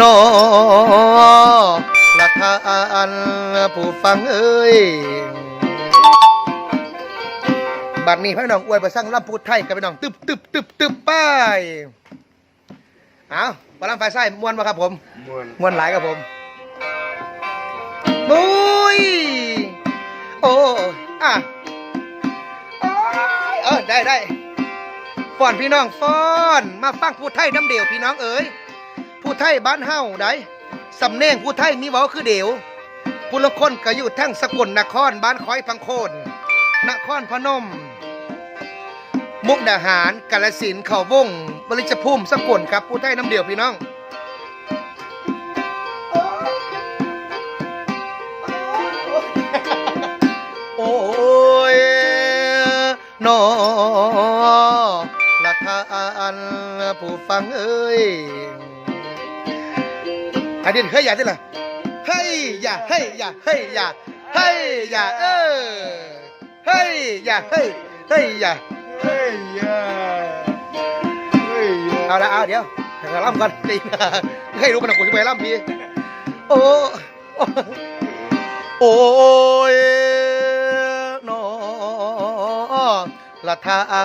อละทานผู้ฟังเอ้ยบัดนี้พี่น้องอวยไปสร้างลำพูดไทยกับพี่น้องตึบตึบตึบตึบไปเอาบอลำไฟไส้มวนมาครับผมมวนมวนหลายครับผมบุยโอ้อะโอ้ยเออได้ได้ฟ้อนพี่น้องฟ้อน มาฟังพูดไทยน้ำเดียวพี่น้องเอ๋ย พูดไทยบ้านเฮาได้สำเนียงพูดไทยมีเว้าคือเดียวผู้ละคนก็อยู่ทั้งสกลนครบ้านคอยพังโคนนครพนม มุกดาหารกาลสินเขาวงบริจภูมิสกลครับผู้ไทยน้ำเดียวพี่น้องโอ้ยนอละทานผู้ฟังเอ้ย อันนี้เฮ้ยอย่าดิล่ะเฮ้ยอย่าเฮ้ยอย่าเฮ้ยอย่าเฮ้ยอย่าเออเฮ้ยอย่าเฮ้ยเฮ้ยอย่าเฮ้ยยาเฮ้ยยาเอาละเอาเดี๋ยวเราล่ำกันดีนะให้รู้มันนะกูจะไปล่ำพี่โอ้โอ้ยนอละทา